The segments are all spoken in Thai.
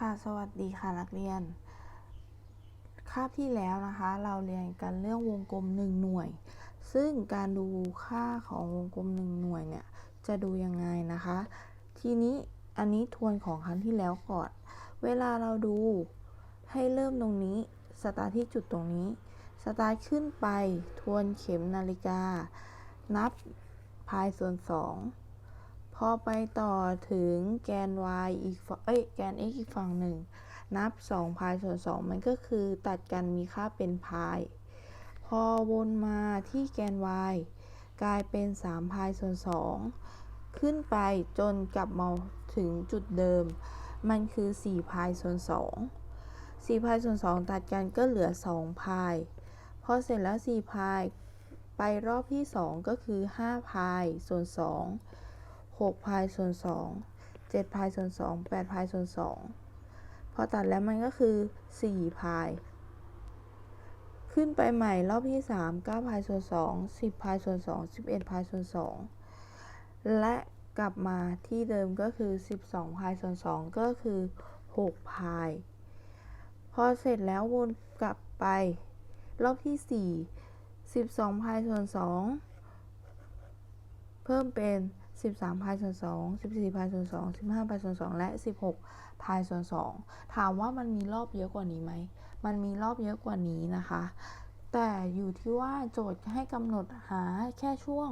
ค่ะ สวัสดีค่ะนักเรียน คาบที่แล้วนะคะ เราเรียนกันเรื่องวงกลม 1 หน่วย ซึ่งการดูค่าของวงกลม 1 หน่วยเนี่ย จะดูยังไงนะคะ ทีนี้อันนี้ทวนของครั้งที่แล้วก่อน เวลาเราดูให้เริ่มตรงนี้ สตาร์ทที่จุดตรงนี้ สตาร์ทขึ้นไป ทวนเข็มนาฬิกา นับพายส่วน2 พอไปต่อถึงแกน y อีกฝั่งเอ้ยแกน x อีกฝั่งหนึ่ง นับ2พายส่วน 2 มันก็คือตัดกันมีค่าเป็นพาย พอวนมาที่แกน y กลายเป็น3พายส่วน 2 ขึ้นไปจนกลับมาถึงจุดเดิม มันคือ4พายส่วน 2 4พายส่วน 2 ตัดกันก็เหลือ2พาย พอเสร็จแล้ว4พายไปรอบที่ 2 ก็คือ5พายส่วน 2 6พายส่วน2 7พายส่วน2 8พายส่วน2พอตัดแล้วมันก็คือ4พายขึ้นไปใหม่รอบที่3 9พายส่วน2 10พายส่วน2 11พายส่วน2 และกลับมาที่เดิมก็คือ 12พายส่วน2ก็คือ6พาย พอเสร็จแล้ววนกลับไป รอบที่ 4 12พายส่วน2เพิ่มเป็น 13พายส่วน2 14พายส่วน2 15พายส่วน2และ16พายส่วน2ถามว่ามันมีรอบเยอะกว่านี้ไหม มันมีรอบเยอะกว่านี้นะคะ แต่อยู่ที่ว่าโจทย์ให้กำหนดหาแค่ช่วง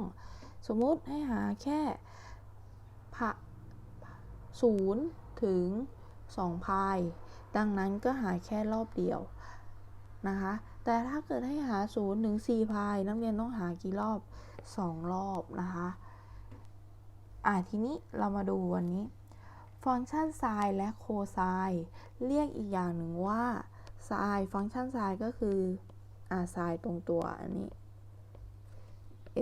สมมุติให้หาแค่พะ0ถึง2พาย ดังนั้นก็หาแค่รอบเดียวนะคะ แต่ถ้าเกิดให้หา0ถึง4พาย นักเรียนต้องหากี่รอบ 2 รอบนะคะ อ่าทีนี้เรามาดูวันนี้ ฟังก์ชันไซน์และโคไซน์เรียกอีกอย่างหนึ่งว่าไซน์ฟังก์ชันไซน์ก็คืออ่าไซน์ตรงตัวอันนี้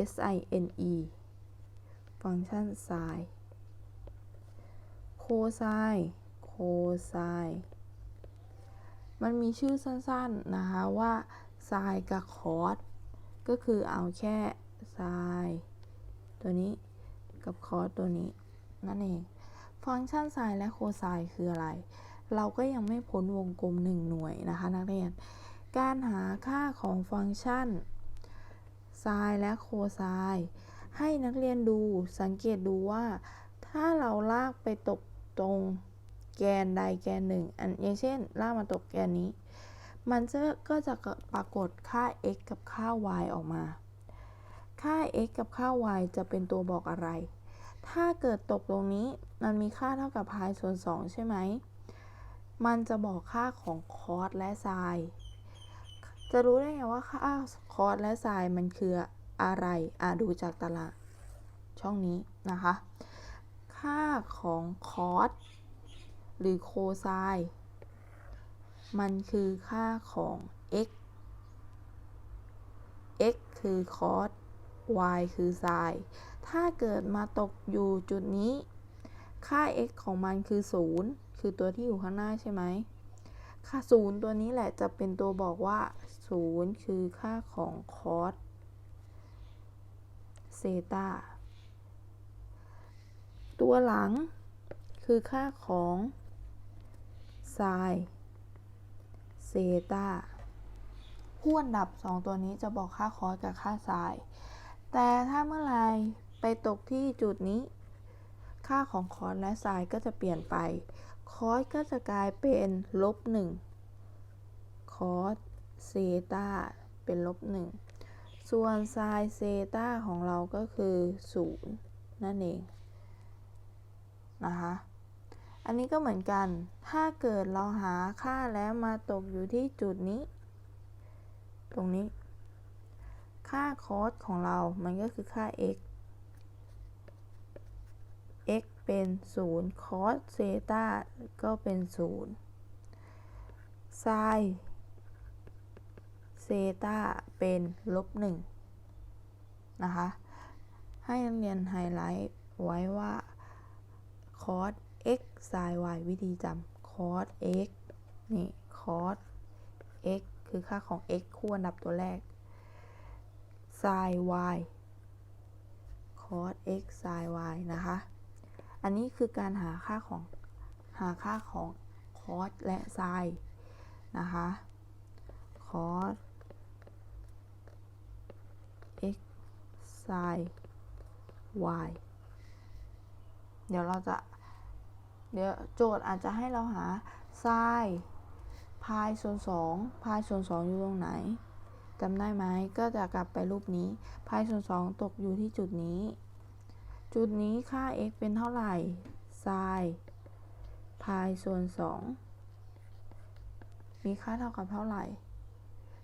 S I N E ฟังก์ชันไซน์โคไซน์โคไซน์มันมีชื่อสั้นๆ นะคะว่าไซน์กับคอสก็คือเอาแค่ไซน์ตัวนี้ กับคอสตัวนี้ นั่นเอง ฟังก์ชันไซน์และโคไซน์คืออะไร เราก็ยังไม่พ้นวงกลม 1 หน่วยนะคะ นักเรียน การหาค่าของฟังก์ชันไซน์และโคไซน์ให้นักเรียนดูสังเกตดูว่า ถ้าเราลากไปตกตรงแกนใดแกนหนึ่งอันอย่างเช่น ลากมาตกแกนนี้ มันจะก็จะปรากฏค่า x กับค่า y ออกมา ค่า x กับค่า y จะเป็นตัวบอกอะไร ถ้าเกิดตกตรงนี้มันมีค่าเท่ากับพายส่วน 2 ใช่ไหม มันจะบอกค่าของคอสและไซน์จะรู้ได้ไงว่าค่าคอสและไซน์มันคืออะไร อ่าดูจากตารางช่องนี้นะคะ ค่าของคอสหรือโคไซน์มันคือค่าของ x x คือคอส y คือไซน์ถ้าเกิดมาตกอยู่จุดนี้ ค่า x ของมันคือ 0 คือตัวที่อยู่ข้างหน้าใช่ไหม ค่า 0 ตัวนี้แหละจะเป็นตัวบอกว่า 0 คือค่าของคอสเซตาตัวหลังคือค่าของไซน์เซตาคู่อันดับ 2 ตัวนี้จะบอกค่าคอสกับค่าไซน์ แต่ถ้าเมื่อไรไปตกที่จุดนี้ ค่าของคอสและไซน์ก็จะเปลี่ยนไป คอสก็จะกลายเป็นลบ1คอสเซตาเป็นลบ1ส่วนไซน์เซตาของเราก็คือ0นั่นเอง นะคะ อันนี้ก็เหมือนกัน ถ้าเกิดเราหาค่าแล้วมาตกอยู่ที่จุดนี้ ตรงนี้ ค่าคอสของเรา มันก็คือค่า x x เป็น 0 คอสเซตาก็เป็น 0 ไซน์เซตาเป็นลบ1นะคะ ให้นักเรียนไฮไลท์ไว้ว่าคอส x ไซน์ y วิธีจำคอส x นี่คอส x คือค่าของ x คู่อันดับตัวแรก ไซน์ y คอส x ไซน์ y นะคะ อันนี้คือการหาค่าของหาค่าของคคอสและไซน์นะคะคอส x ไซน์ y เดี๋ยวเราจะ เดี๋ยวโจทย์อาจจะให้เราหาไซน์พายส่วน2พายส่วน2อยู่ตรงไหน จำได้ไหมก็จะกลับไปรูปนี้พายส่วน2ตกอยู่ที่จุดนี้ จุดนี้ค่า x เป็นเท่าไหร่ไซพายส่วน 2 มีค่าเท่ากับเท่าไหร่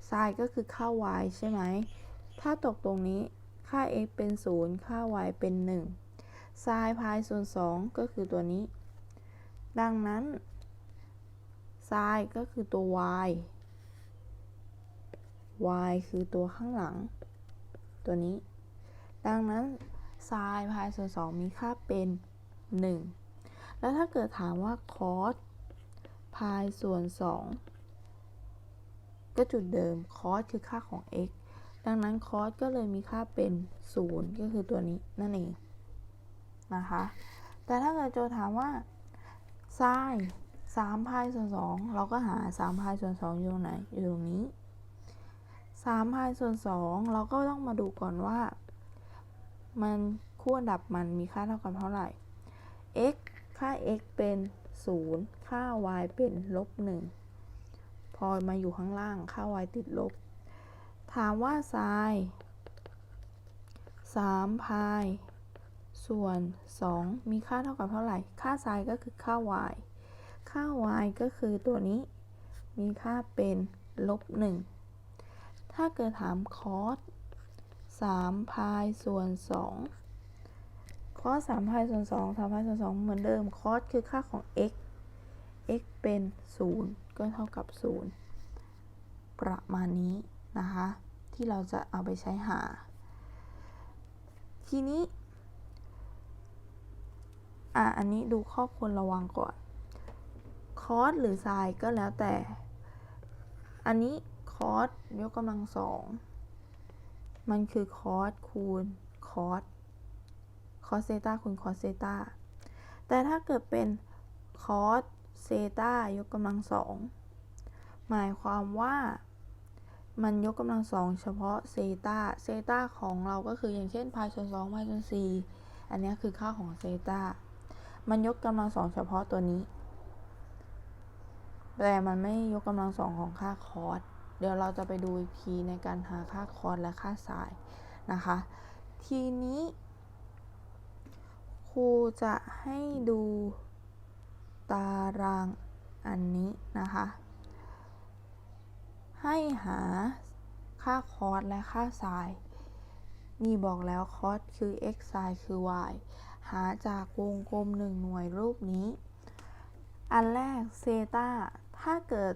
ไซก็คือค่า y ใช่ไหม ถ้าตกตรงนี้ค่า x เป็น 0 ค่า y เป็น1ไซพายส่วน 2 ก็คือตัวนี้ ดังนั้นไซก็คือตัว y y คือตัวข้างหลัง ตัวนี้ ดังนั้นไซน์พายส่วน 2 มีค่าเป็น 1 แล้วถ้าเกิดถามว่าคอสพายส่วน 2 ก็จุดเดิมคอสคือค่าของ x ดังนั้นคอสก็เลยมีค่าเป็น 0 ก็คือตัวนี้นั่นเอง นะคะ แต่ถ้าเกิดโจทย์ถามว่าไซน์3พายส่วน 2 เราก็หา3พายส่วน 2 อยู่ตรงไหน อยู่ตรงนี้ 3 พายส่วน 2 เราก็ต้องมาดูก่อนว่า มันคู่อันดับมันมีค่าเท่ากันเท่าไหร่ x ค่า x เป็น 0 ค่า y เป็นลบ 1 พอมาอยู่ข้างล่าง ค่า y ติดลบ ถามว่าไซน์3พาย ส่วน 2 มีค่าเท่ากับเท่าไหร่ ค่าไซน์ก็คือค่า y ค่า y ก็คือตัวนี้ มีค่าเป็นลบ 1 ถ้าเกิดถามคอส3พายส่วน 2 คอส3พายส่วน 2 3พายส่วน 2 เหมือนเดิม คอสคือค่าของ x x เป็น 0 ก็เท่ากับ 0 ประมาณนี้นะคะ ที่เราจะเอาไปใช้หา ทีนี้ อะ อันนี้ดูข้อควรระวังก่อน คอสหรือไซน์ก็แล้วแต่ อันนี้ คอสยกกำลังสอง มันคือคอสคูณคอสคอสเซตาคูณคอสเซตาแต่ถ้าเกิดเป็นคอสเซตายกกำลังสองหมายความว่ามันยกกำลังสองเฉพาะเซตาเซตาของเราก็คืออย่างเช่นพายส่วนสองพายส่วนสี่อันนี้คือค่าของเซตามันยกกำลังสองเฉพาะตัวนี้ แต่มันไม่ยกกำลังสองของค่าคอส เดี๋ยวเราจะไปดูอีกทีในการหาค่าคอร์สและค่าไซน์นะคะ ทีนี้ครูจะให้ดูตารางอันนี้นะคะ ให้หาค่าคอร์สและค่าไซน์นี่บอกแล้วคอสคือ x ไซน์คือ y หาจากวงกลมหนึ่งหน่วยรูปนี้ อันแรกเซตาถ้าเกิด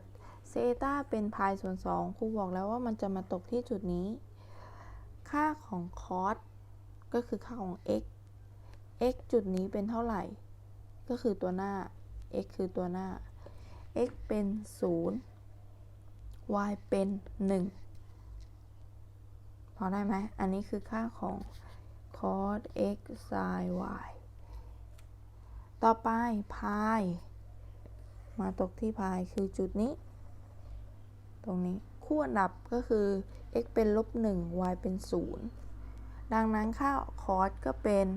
เซตาเป็นพายส่วน2ครูบอกแล้วว่ามันจะมาตกที่จุดนี้ ค่าของคอสก็คือค่าของ x x จุดนี้เป็นเท่าไหร่ ก็คือตัวหน้า x คือตัวหน้า x เป็น 0 y เป็น 1 พอได้ไหม อันนี้คือค่าของ cos x sin y ต่อไปพาย มาตกที่พายคือจุดนี้ ตรงนี้ คู่อันดับก็คือ x เป็นลบ1 y เป็น 0 ดังนั้นค่า cos ก็เป็น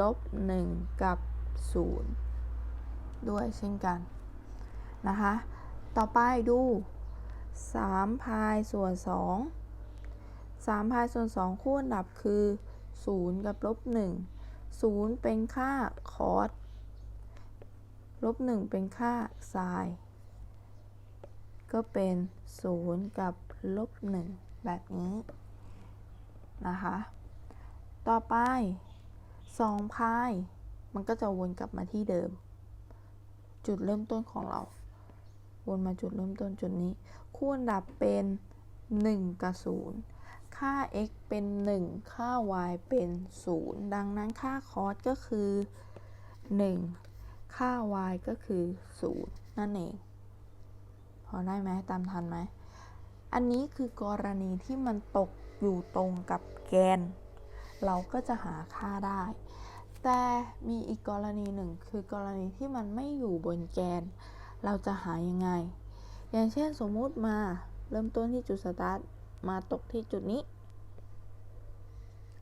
ลบ1กับ 0 ด้วยเช่นกัน นะคะ ต่อไปดู3พายส่วน 2 3พายส่วน 2 คู่อันดับคือ 0 กับลบ1 0 เป็นค่าคอสลบ1เป็นค่าไซน์ ก็เป็น 0 กับลบ 1 แบบนี้ นะคะ ต่อไป2พายมันก็จะวนกลับมาที่เดิม จุดเริ่มต้นของเรา วนมาจุดเริ่มต้นจุดนี้ คู่อันดับเป็น 1 กับ 0 ค่า x เป็น 1 ค่า y เป็น 0 ดังนั้นค่าคอสก็คือ 1 ค่า y ก็คือ 0 นั่นเอง พอได้ไหมตามทันไหม อันนี้คือกรณีที่มันตกอยู่ตรงกับแกน เราก็จะหาค่าได้ แต่มีอีกกรณีหนึ่ง คือกรณีที่มันไม่อยู่บนแกน เราจะหายังไง อย่างเช่นสมมุติมาเริ่มต้นที่จุดสตาร์ทมาตกที่จุดนี้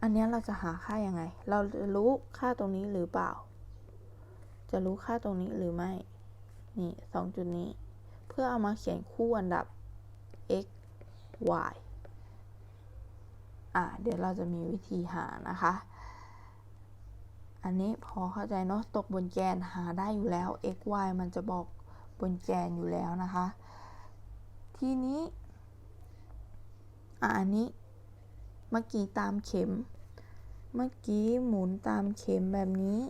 อันนี้เราจะหาค่ายังไง เราจะรู้ค่าตรงนี้หรือเปล่า จะรู้ค่าตรงนี้หรือไม่ นี่สองจุดนี้ พื่อเอามาเขียนคู่อันดับ x y อะเดี๋ยวเราจะมีวิธีหานะคะ อันนี้พอเข้าใจเนาะตกบนแกนหาได้อยู่แล้ว x y มันจะบอกบนแกนอยู่แล้วนะคะ ทีนี้อะอันนี้เมื่อกี้ตามเข็ม เมื่อกี้หมุนตามเข็มแบบนี้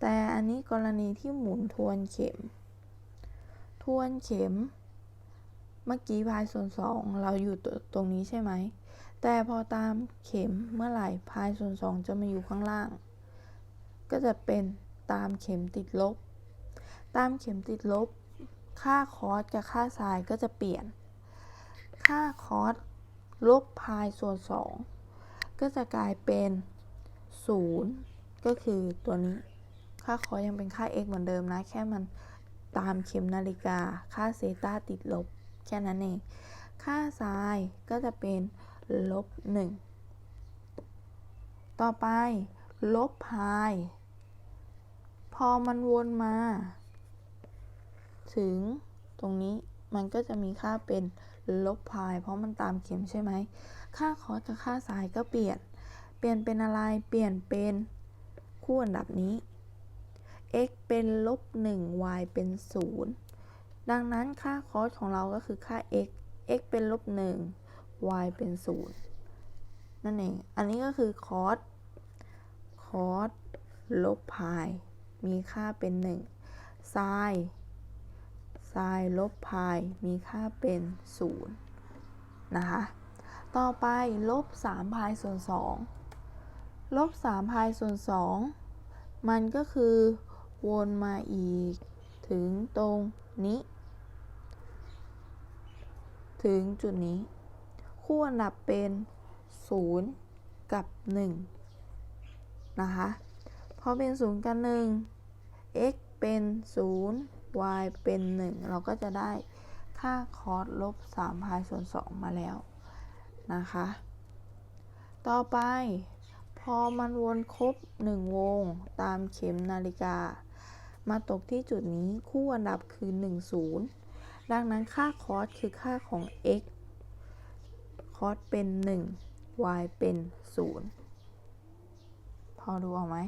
แต่อันนี้กรณีที่หมุนทวนเข็ม ทวนเข็ม เมื่อกี้พายส่วนสองเราอยู่ตรงนี้ใช่ไหม แต่พอตามเข็มเมื่อไหร่พายส่วนสองจะมาอยู่ข้างล่าง ก็จะเป็นตามเข็มติดลบ ตามเข็มติดลบ ค่าคอสกับค่าไซน์ก็จะเปลี่ยน ค่าคอสลบพายส่วนสองก็จะกลายเป็นศูนย์ก็คือตัวนี้ ค่าคอสยังเป็นค่า x เหมือนเดิมนะ แค่มัน ตามเข็มนาฬิกา ค่าเซตาติดลบ แค่นั้นเอง ค่าไซน์ก็จะเป็นลบหนึ่งต่อไป ลบพาย พอมันวนมา ถึงตรงนี้มันก็จะมีค่าเป็นลบพาย เพราะมันตามเข็มใช่ไหม ค่าคอสกับค่าไซน์ก็เปลี่ยน เปลี่ยนเป็นอะไร เปลี่ยนเป็นคู่อันดับนี้ x เป็นลบ1 y เป็น 0 ดังนั้นค่าคอสของเราก็คือค่า x x เป็นลบ1 y เป็น 0 นั่นเอง อันนี้ก็คือคอสคอสลบพาย มีค่าเป็น1ไซน์ไซน์ลบพาย มีค่าเป็น 0 นะคะ ต่อไปลบ3พายส่วน2ลบ3พายส่วน 2 มันก็คือ วนมาอีก ถึงตรงนี้ ถึงจุดนี้ คู่อันดับเป็น 0 กับ 1 นะคะพอเป็น 0 กับ 1 x เป็น 0 y เป็น 1 เราก็จะได้ค่าคอสลบ3พายส่วน 2 มาแล้วนะคะ ต่อไปพอมันวนครบ 1 วงตามเข็มนาฬิกา มาตกที่จุดนี้คู่อันดับคือ 1 0 ดังนั้นค่าคอสคือค่าของ x คอสเป็น 1 y เป็น 0 พอดูออกไหม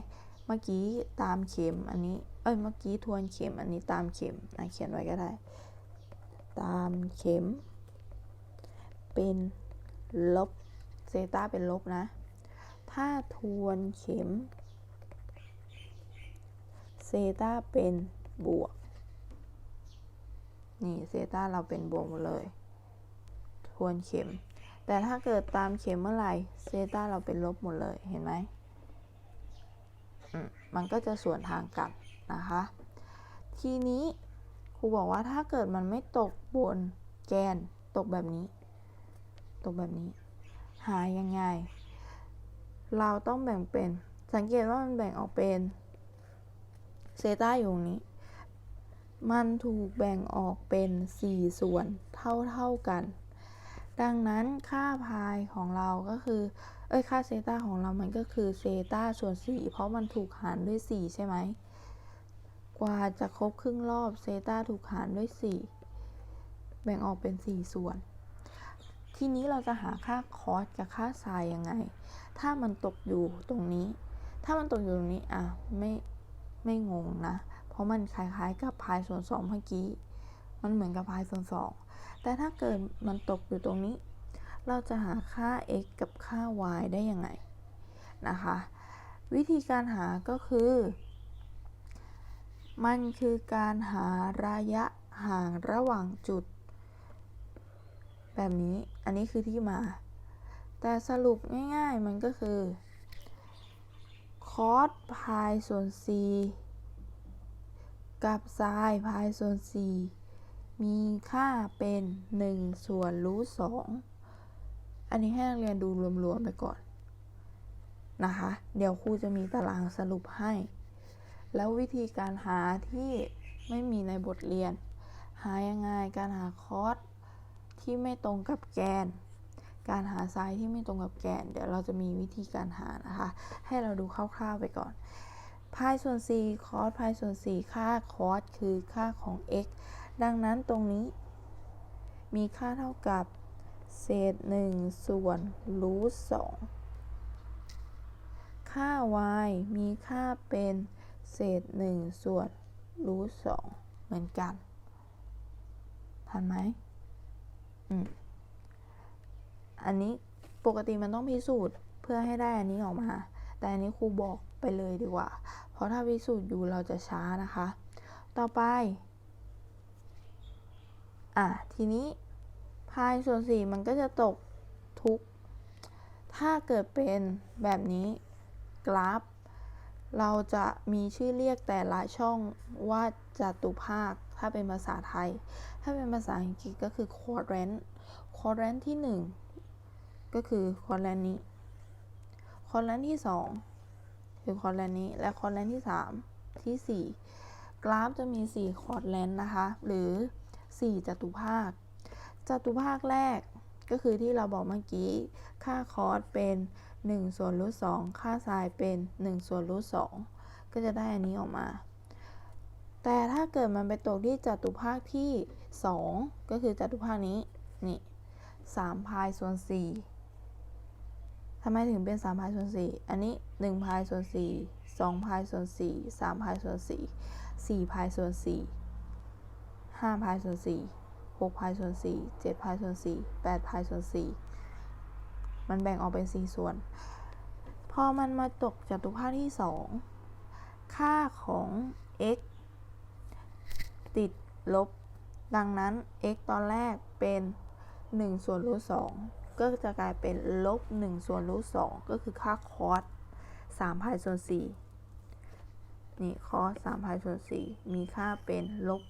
เมื่อกี้ตามเข็มอันนี้ เอ้ย เมื่อกี้ทวนเข็มอันนี้ตามเข็มนะเขียนไว้ก็ได้ ตามเข็ม เป็นลบ เซต้าเป็นลบนะ ถ้าทวนเข็ม ตาเป็นบวก นี่เซตาเราเป็นบวกหมดเลย ทวนเข็ม แต่ถ้าเกิดตามเข็มเมื่อไหร่เซตาเราเป็นลบหมดเลย เห็นไหมมมันก็จะส่วนทางกันนะคะ ทีนี้ครูบอกว่าถ้าเกิดมันไม่ตกบนแกนตกแบบนี้ ตกแบบนี้ หายังไง เราต้องแบ่งเป็น สังเกตว่ามันแบ่งออกเป็น เซต้าอยู่ตรงนี้ มันถูกแบ่งออกเป็น 4 ส่วนเท่าเท่ากัน ดังนั้นค่าพายของเราก็คือ เอ้ย ค่าเซต้าของเรามันก็คือเซต้าส่วน 4 เพราะมันถูกหารด้วย 4 ใช่ไหม กว่าจะครบครึ่งรอบเซต้าถูกหารด้วย 4 แบ่งออกเป็น 4 ส่วนทีนี้เราจะหาค่าคอสกับค่าไซน์ยังไง ถ้ามันตกอยู่ตรงนี้ ถ้ามันตกอยู่ตรงนี้ อะ ไม่ ไม่งงนะ เพราะมันคล้ายๆ กับพายส่วน2เมื่อกี้ มันเหมือนกับพายส่วน2แต่ถ้าเกิดมันตกอยู่ตรงนี้ เราจะหาค่า x กับค่า y ได้ยังไงนะคะ วิธีการหาก็คือ มันคือการหาระยะห่างระหว่างจุด แบบนี้ อันนี้คือที่มา แต่สรุปง่ายๆมันก็คือ คอสพายส่วน c กับไซน์พายส่วน4มีค่าเป็น 1 ส่วนรูท2อันนี้ให้นักเรียนดูรวมๆไปก่อนนะคะ เดี๋ยวครูจะมีตารางสรุปให้ แล้ววิธีการหาที่ไม่มีในบทเรียน หายังไงการหาคอสที่ไม่ตรงกับแกน การหาไซน์ที่ไม่ตรงกับแกน เดี๋ยวเราจะมีวิธีการหานะคะ ให้เราดูคร่าวๆไปก่อนพายส่วน4คอสพายส่วน4ค่าคอสคือค่าของ x ดังนั้นตรงนี้ มีค่าเท่ากับเศษ 1 ส่วนรูท2ค่า y มีค่าเป็นเศษ 1 ส่วนรูท2เหมือนกัน ทันไหมอืม อันนี้ปกติมันต้องพิสูจน์เพื่อให้ได้อันนี้ออกมา แต่อันนี้ครูบอกไปเลยดีกว่า เพราะถ้าพิสูจน์อยู่เราจะช้านะคะ ต่อไป อะ ทีนี้พายส่วน4มันก็จะตกทุก ถ้าเกิดเป็นแบบนี้กราฟ เราจะมีชื่อเรียกแต่ละช่องว่าจัตุภาค ถ้าเป็นภาษาไทย ถ้าเป็นภาษาอังกฤษก็คือ quadrant quadrant ที่ 1 ก็คือคอร์แลนนี้ คอร์แลนที่ 2 คือคอร์แลนนี้ และคอร์แลนที่ 3 ที่ 4 กราฟจะมี 4 คอร์แลนนะคะ หรือ 4 จัตุภาค จัตุภาคแรกก็คือที่เราบอกเมื่อกี้ ค่าคอสเป็น 1 ส่วนรูท2ค่าไซน์เป็น 1 ส่วนรูท2ก็จะได้อันนี้ออกมา แต่ถ้าเกิดมันไปตกที่จัตุภาคที่ 2 ก็คือจัตุภาคนี้ นี่3พายส่วน4 ทำไมถึงเป็น3พายส่วน4อันนี้1พายส่วน4 2พายส่วน4 3พายส่วน4 4พายส่วน4 5พายส่วน4 6พายส่วน4 7พายส่วน4 8พายส่วน4 มันแบ่งออกเป็น 4 ส่วน พอมันมาตกจัตุภาคที่ 2 ค่าของ x ติดลบ ดังนั้น x ตอนแรกเป็น 1 ส่วนรูท2 ก็จะกลายเป็นลบ1ส่วนรูท2ก็คือค่าคอส3พายส่วน4นี่คอส3พายส่วน4มีค่าเป็นลบ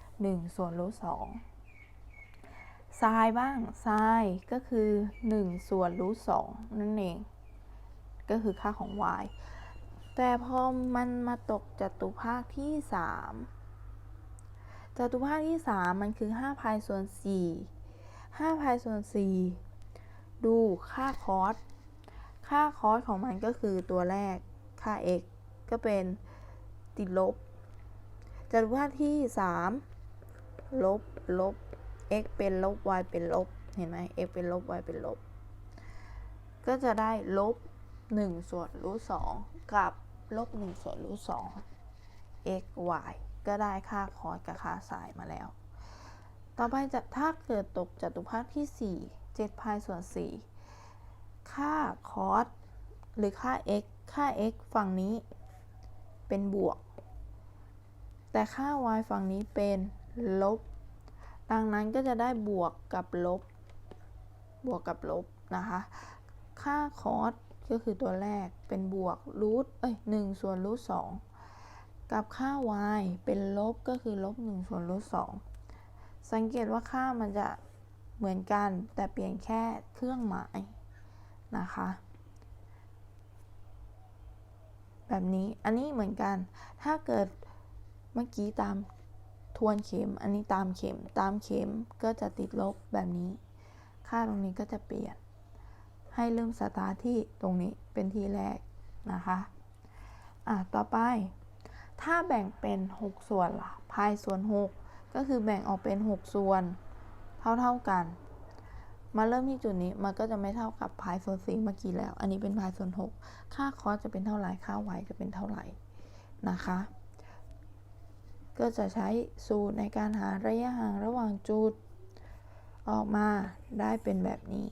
1ส่วนรูท2ไซน์บ้างไซน์ก็คือ 1 ส่วนรูท2นั่นเอง ก็คือค่าของ y แต่พอมันมาตกจัตุภาคที่ 3จัตุภาคที่ 3 มันคือ5พายส่วน4 5พายส่วน4 ดูค่าคอสค่าคอสของมันก็คือตัวแรกค่า x ก็เป็นติดลบจัตุภาคที่ 3 ลบ ลบ x เป็นลบ y เป็นลบ เห็นไหม x เป็นลบ y เป็นลบ ก็จะได้ลบ 1 ส่วนรูท2กับลบ 1 ส่วนรูท2 x y ก็ได้ค่าคอสกับค่าไซน์มาแล้ว ต่อไปจะถ้าเกิดตกจัตุภาคที่ 4 7 พายส่วน 4 ค่าคอสหรือค่า x ค่า x ฝั่งนี้เป็นบวก แต่ค่า y ฝั่งนี้เป็นลบ ดังนั้นก็จะได้บวกกับลบ บวกกับลบนะคะ ค่าคอสก็คือตัวแรกเป็นบวกรูทเอ้ยหนึ่งส่วนรูทสองกับค่า y เป็นลบก็คือลบ1ส่วนรูท2สังเกตว่าค่ามันจะ เหมือนกันแต่เปลี่ยนแค่เครื่องหมายนะคะ แบบนี้อันนี้เหมือนกัน ถ้าเกิดเมื่อกี้ตามทวนเข็ม อันนี้ตามเข็ม ตามเข็มก็จะติดลบแบบนี้ ค่าตรงนี้ก็จะเปลี่ยน ให้เริ่มสตาร์ทที่ตรงนี้เป็นที่แรกนะคะ อะ ต่อไป ถ้าแบ่งเป็น 6 ส่วนล่ะพายส่วน 6 ก็คือแบ่งออกเป็น 6 ส่วน เท่าเท่ากัน มาเริ่มที่จุดนี้มันก็จะไม่เท่ากับพายส่วน4เมื่อกี้แล้ว อันนี้เป็นพายส่วน6ค่าคอสจะเป็นเท่าไหร่ค่า y จะเป็นเท่าไหร่นะคะ ก็จะใช้สูตรในการหาระยะห่างระหว่างจุด ออกมาได้เป็นแบบนี้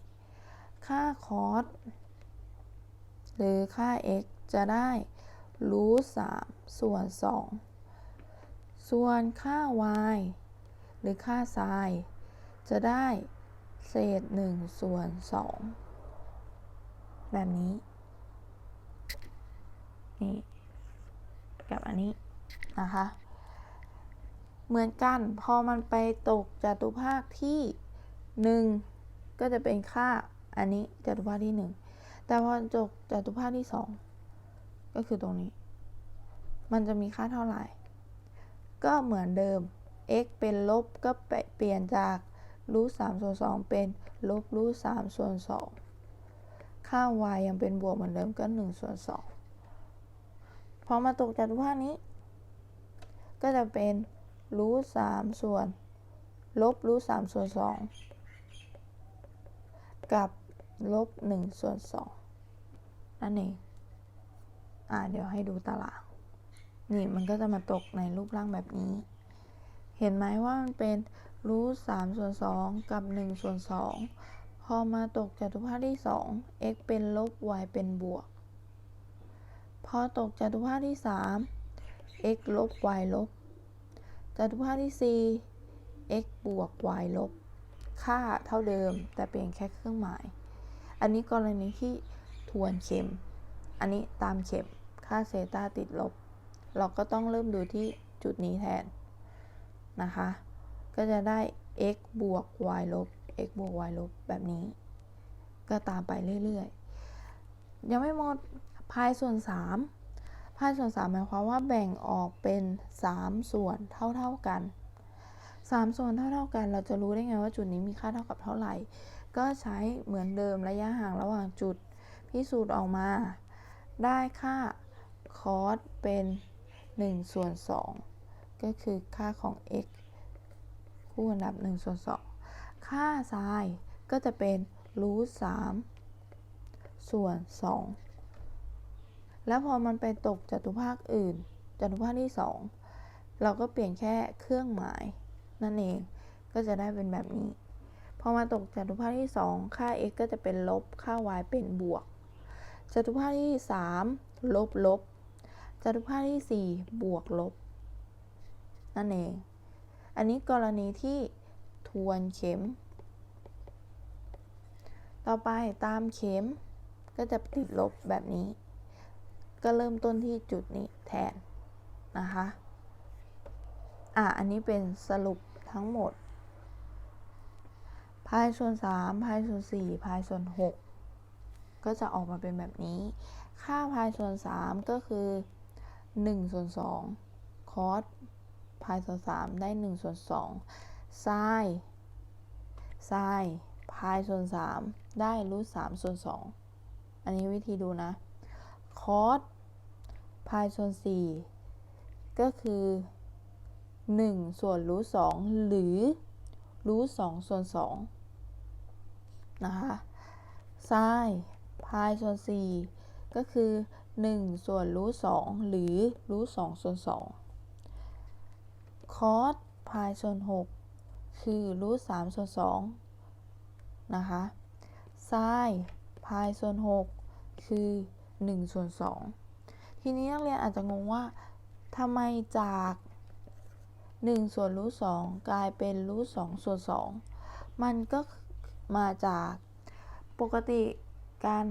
ค่าคอสหรือค่า x จะได้รูทสามส่วน2ส่วนค่า y หรือค่าไซน์ จะได้เศษ1ส่วน2แบบนี้ นี่ กับอันนี้นะคะ เหมือนกันพอมันไปตกจัตุภาคที่ 1 ก็จะเป็นค่าอันนี้จัตุภาคที่ 1 แต่พอจบจัตุภาคที่ 2 ก็คือตรงนี้ มันจะมีค่าเท่าไหร่ ก็เหมือนเดิม x เป็นลบก็เปลี่ยนจาก รูท3ส่วน2เป็นลบรูท3ส่วน2ค่า y ยังเป็นบวกเหมือนเดิมก็1ส่วน2พอมาตกจากรูปภานี้ ก็จะเป็นรูท3ส่วน ลบรูท3ส่วน2กับลบ1ส่วน2นั่นเอง อ่าเดี๋ยวให้ดูตาราง นี่มันก็จะมาตกในรูปร่างแบบนี้ เห็นไหมว่ามันเป็น รูทสามส่วนสองกับหนึ่งส่วนสองพอมาตกจตุภาคที่สอง x เป็นลบ y เป็นบวก พอตกจตุภาคที่สาม x ลบ y ลบจตุภาคที่สี่ x บวก y ลบ ค่าเท่าเดิมแต่เปลี่ยนแค่เครื่องหมาย อันนี้กรณีที่ทวนเข็ม อันนี้ตามเข็ม ค่าเซตาติดลบ เราก็ต้องเริ่มดูที่จุดนี้แทนนะคะ ก็จะได้ x บวก y ลบ x บวก y ลบ แบบนี้ ก็ตามไปเรื่อยๆ ยังไม่หมดพายส่วน 3พายส่วน 3 หมายความว่าแบ่งออกเป็น 3 ส่วนเท่าๆกัน 3 ส่วนเท่าๆกัน เราจะรู้ได้ไงว่าจุดนี้มีค่าเท่ากับเท่าไหร่ ก็ใช้เหมือนเดิมระยะห่างระหว่างจุดพิสูจน์ออกมา ได้ค่าคอสเป็น1ส่วน2ก็คือค่าของ x คู่อันดับ1ส่วน2ค่า sin ก็จะเป็นรูท3ส่วน 2 แล้วพอมันไปตกจตุภาคอื่นจตุภาคที่ 2 เราก็เปลี่ยนแค่เครื่องหมาย นั่นเองก็จะได้เป็นแบบนี้ พอมาตกจตุภาคที่ 2 ค่า x ก็จะเป็นลบ ค่า y เป็นบวกจตุภาคที่ 3 ลบลบจตุภาคที่ 4 บวกลบ นั่นเอง อันนี้กรณีที่ทวนเข็ม ต่อไปตามเข็มก็จะติดลบแบบนี้ ก็เริ่มต้นที่จุดนี้แทนนะคะ อะ อันนี้เป็นสรุปทั้งหมด พายส่วน3พายส่วน4พายส่วน 6 ก็จะออกมาเป็นแบบนี้ ค่าพายส่วน 3 ก็คือ1ส่วน2คอสายส่วน3ได้1ส่วน2ไซน์ไซน์พายส่วน 3 ได้รูท3ส่วน 2 อันนี้วิธีดูนะ คอสพายส่วน 4 ก็คือ 1 ส่วนรูท2หรือรูท2ส่วน2นะคะไซน์พายส่วน 4 ก็คือ 1 ส่วนรูท2หรือรูท2ส่วน2 คอสพายส่วน 6 คือรูท3ส่วน2นะคะไซน์พายส่วน 6 คือ 1 ส่วน 2 ทีนี้นักเรียนอาจจะงงว่าทำไมจาก 1 ส่วนรูท2กลายเป็นรูท2ส่วน 2 มันก็มาจากปกติการ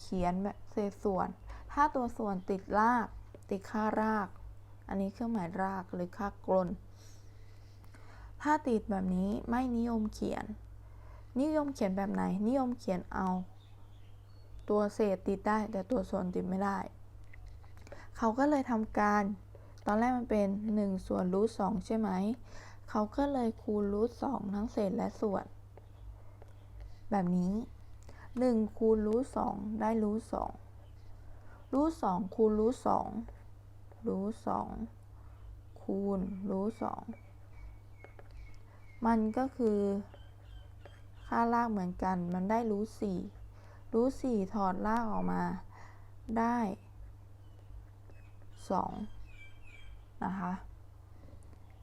เขียนแบบเศษส่วน ถ้าตัวส่วนติดราก ติดค่าราก อันนี้เครื่องหมายรากหรือค่ากลน ถ้าติดแบบนี้ไม่นิยมเขียน นิยมเขียนแบบไหน นิยมเขียนเอา ตัวเศษติดได้แต่ตัวส่วนติดไม่ได้ เขาก็เลยทำการ ตอนแรกมันเป็น 1 ส่วนรูท2ใช่ไหม เขาก็เลยคูณรูท2ทั้งเศษและส่วน แบบนี้ 1 คูณรูท2ได้รูท2รูท2คูณรูท2รูท2คูณรูท2 มันก็คือค่ารากเหมือนกัน มันได้รูท4รูท4ถอดรากออกมาได้2นะคะ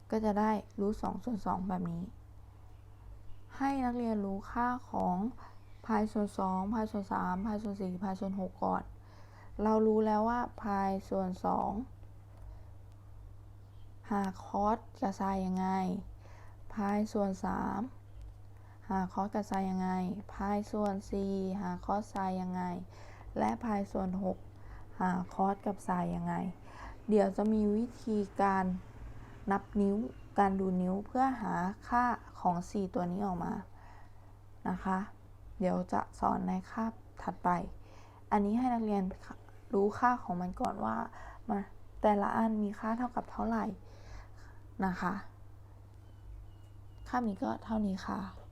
ก็จะได้รูท2ส่วน2แบบนี้ ให้นักเรียนรู้ค่าของพายส่วน2พายส่วน3พายส่วน4พายส่วน6ก่อน เรารู้แล้วว่าพายส่วน2หาคอสกับไซยังไง พายส่วน 3 หาคอสกับไซยังไง พายส่วน 4 หาคอสไซยังไง และพายส่วน 6 หาคอสกับไซยังไง เดี๋ยวจะมีวิธีการนับนิ้วการดูนิ้วเพื่อหาค่าของ 4 ตัวนี้ออกมานะคะ เดี๋ยวจะสอนในคาบถัดไป อันนี้ให้นักเรียนรู้ค่าของมันก่อนว่ามาแต่ละอันมีค่าเท่ากับเท่าไหร่นะคะ คามนี้ก็เท่านี้ค่ะ